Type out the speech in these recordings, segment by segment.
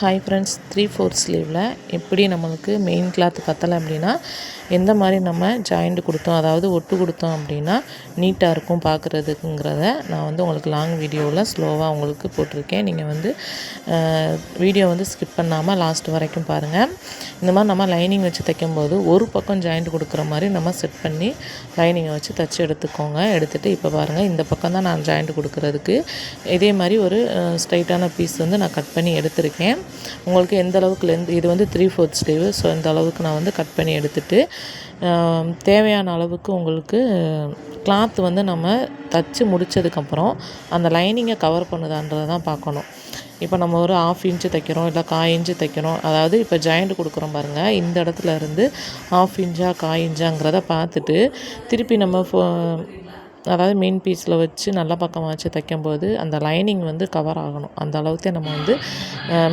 Hi friends three fourth ஸ்லீவில் எப்படி நம்மளுக்கு மெயின் கிளாத் கத்தலை அப்படின்னா எந்த மாதிரி நம்ம ஜாயிண்ட் கொடுத்தோம் அதாவது ஒட்டு கொடுத்தோம் அப்படின்னா நீட்டாக இருக்கும் பார்க்குறதுக்குங்கிறத நான் வந்து உங்களுக்கு லாங் வீடியோவில் ஸ்லோவாக உங்களுக்கு போட்டிருக்கேன். நீங்கள் வந்து வீடியோ வந்து ஸ்கிப் பண்ணாமல் லாஸ்ட் வரைக்கும் பாருங்கள் இந்த மாதிரி நம்ம லைனிங் வச்சு தைக்கும்போது ஒரு பக்கம் ஜாயிண்ட் கொடுக்குற மாதிரி நம்ம செட் பண்ணி லைனிங்கை வச்சு தைச்சி எடுத்துக்கோங்க. எடுத்துகிட்டு இப்போ பாருங்கள் இந்த பக்கம் தான் நான் ஜாயிண்ட் கொடுக்குறதுக்கு. இதே மாதிரி ஒரு ஸ்ட்ரைட்டான பீஸ் வந்து நான் கட் பண்ணி எடுத்திருக்கேன். உங்களுக்கு எந்த அளவுக்கு லென்த் இது வந்து த்ரீ ஃபோர்த் ஸ்லீவு ஸோ இந்த அளவுக்கு நான் வந்து கட் பண்ணி எடுத்துகிட்டு தேவையான அளவுக்கு உங்களுக்கு கிளாத் வந்து நம்ம தச்சு முடித்ததுக்கப்புறம் அந்த லைனிங்கை கவர் பண்ணுதான்றதை தான் பார்க்கணும். இப்போ நம்ம ஒரு ஆஃப் இன்ச்சு தைக்கிறோம் இல்லை காய் இன்ச்சு தைக்கிறோம் அதாவது இப்போ ஜாயிண்ட் கொடுக்குறோம் பாருங்கள் இந்த இடத்துல இருந்து ஆஃப் இன்ச்சா காய் இன்ச்சாங்கிறத பார்த்துட்டு திருப்பி நம்ம ஃபோ அதாவது மெயின் பீஸில் வச்சு நல்ல பக்கமாக வச்சு தைக்கும்போது அந்த லைனிங் வந்து கவர் ஆகணும். அந்த அளவுக்கு நம்ம வந்து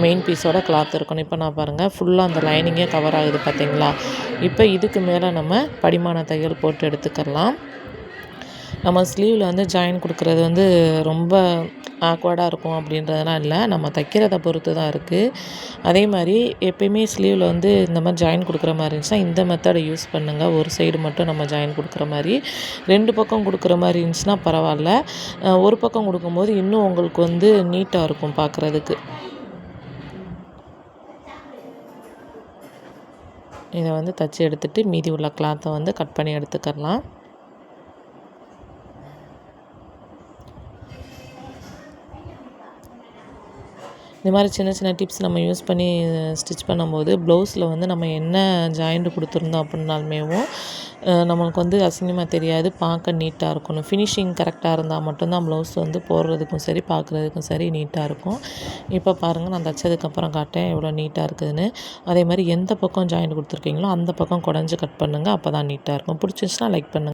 மெயின் பீஸோட கிளாத் இருக்கணும். இப்போ நான் பாருங்கள் ஃபுல்லாக அந்த லைனிங்கே கவர் ஆகுது பார்த்தீங்களா இப்போ இதுக்கு மேலே நம்ம படிமான தையல் போட்டு எடுத்துக்கலாம். நம்ம ஸ்லீவில் வந்து ஜாயின் கொடுக்குறது வந்து ரொம்ப ஆக்வர்டாக இருக்கும் அப்படின்றதெல்லாம் இல்லை. நம்ம தைக்கிறத பொறுத்து தான் இருக்குது அதே மாதிரி எப்பயுமே ஸ்லீவில் வந்து இந்த மாதிரி ஜாயின் கொடுக்குற மாதிரி இருந்துச்சுன்னா இந்த மெத்தடை யூஸ் பண்ணுங்கள் ஒரு சைடு மட்டும் நம்ம ஜாயின் கொடுக்குற மாதிரி. ரெண்டு பக்கம் கொடுக்குற மாதிரி இருந்துச்சுன்னா பரவாயில்ல. ஒரு பக்கம் கொடுக்கும்போது இன்னும் உங்களுக்கு வந்து நீட்டாக இருக்கும் பார்க்குறதுக்கு இதை வந்து தச்சு எடுத்துகிட்டு மீதி உள்ள கிளாத்தை வந்து கட் பண்ணி எடுத்துக்கலாம் இந்த மாதிரி சின்ன சின்ன டிப்ஸ் நம்ம யூஸ் பண்ணி ஸ்டிச் பண்ணும்போது ப்ளவுஸில் வந்து நம்ம என்ன ஜாயிண்ட் கொடுத்துருந்தோம் அப்படின்னாலுமேவும் நம்மளுக்கு வந்து அசிங்கமாக தெரியாது பார்க்க நீட்டாக இருக்கணும். ஃபினிஷிங் கரெக்டாக இருந்தால் மட்டும்தான் ப்ளவுஸ் வந்து போடுறதுக்கும் சரி பார்க்குறதுக்கும் சரி நீட்டாக இருக்கும். இப்போ பாருங்கள் நான் தைச்சதுக்கப்புறம் காட்டேன் எவ்வளோ நீட்டாக இருக்குதுன்னு. அதே மாதிரி எந்த பக்கம் ஜாயிண்ட் கொடுத்துருக்கீங்களோ அந்த பக்கம் குடஞ்சி கட் பண்ணுங்கள் அப்போ தான் நீட்டாக இருக்கும். பிடிச்சிருச்சுன்னா லைக் பண்ணுங்கள்